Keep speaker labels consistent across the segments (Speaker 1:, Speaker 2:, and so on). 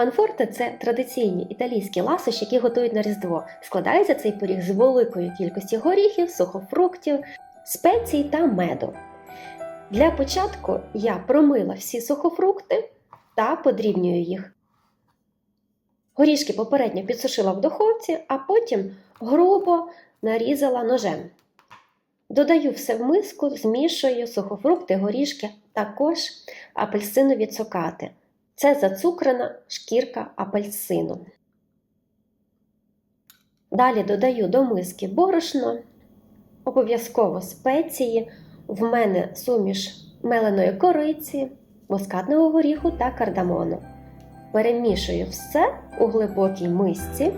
Speaker 1: Панфорте це традиційні італійські ласощі, які готують на Різдво. Складається цей пиріг з великої кількості горіхів, сухофруктів, спецій та меду. Для початку я промила всі сухофрукти та подрібнюю їх. Горішки попередньо підсушила в духовці, а потім грубо нарізала ножем. Додаю все в миску, змішую сухофрукти, горішки, також апельсинові цукати. Це зацукрена шкірка апельсину. Далі додаю до миски борошно, обов'язково спеції. В мене суміш меленої кориці, мускатного горіху та кардамону. Перемішую все у глибокій мисці.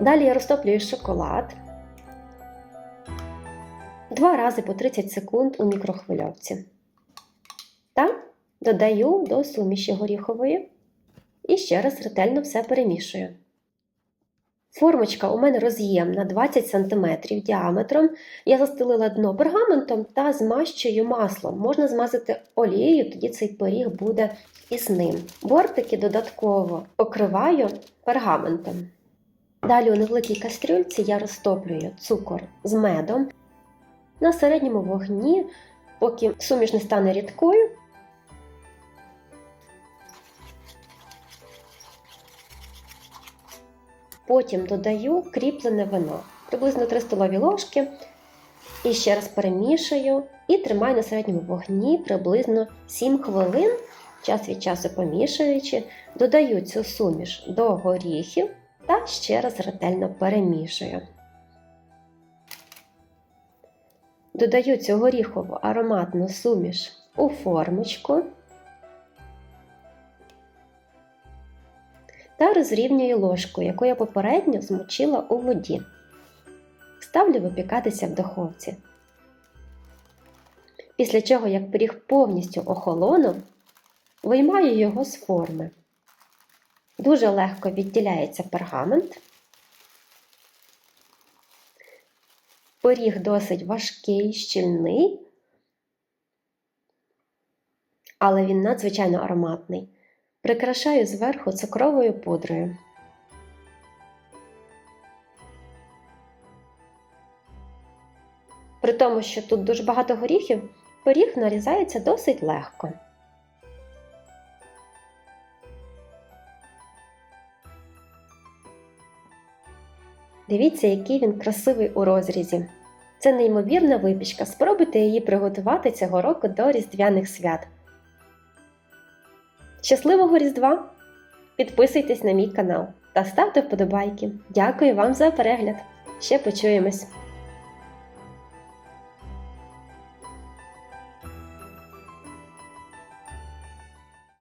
Speaker 1: Далі я розтоплюю шоколад. Два рази по 30 секунд у мікрохвильовці. Та додаю до суміші горіхової і ще раз ретельно все перемішую. Формочка у мене роз'ємна 20 см діаметром. Я застелила дно пергаментом та змащую маслом. Можна змазати олією, тоді цей пиріг буде пісним. Бортики додатково покриваю пергаментом. Далі у невеликій кастрюльці я розтоплюю цукор з медом на середньому вогні, поки суміш не стане рідкою. Потім додаю кріплене вино, приблизно 3 столові ложки. І ще раз перемішую і тримаю на середньому вогні приблизно 7 хвилин, час від часу помішуючи, додаю цю суміш до горіхів та ще раз ретельно перемішую. Додаю цю горіхову ароматну суміш у формочку та розрівнюю ложку, яку я попередньо змочила у воді. Ставлю випікатися в духовці. Після чого, як пиріг повністю охолонув, виймаю його з форми. Дуже легко відділяється пергамент. Пиріг досить важкий, щільний, але він надзвичайно ароматний. Прикрашаю зверху цукровою пудрою. При тому, що тут дуже багато горіхів, пиріг нарізається досить легко. Дивіться, який він красивий у розрізі. Це неймовірна випічка. Спробуйте її приготувати цього року до Різдвяних свят. Щасливого Різдва! Підписуйтесь на мій канал та ставте вподобайки. Дякую вам за перегляд! Ще почуємось!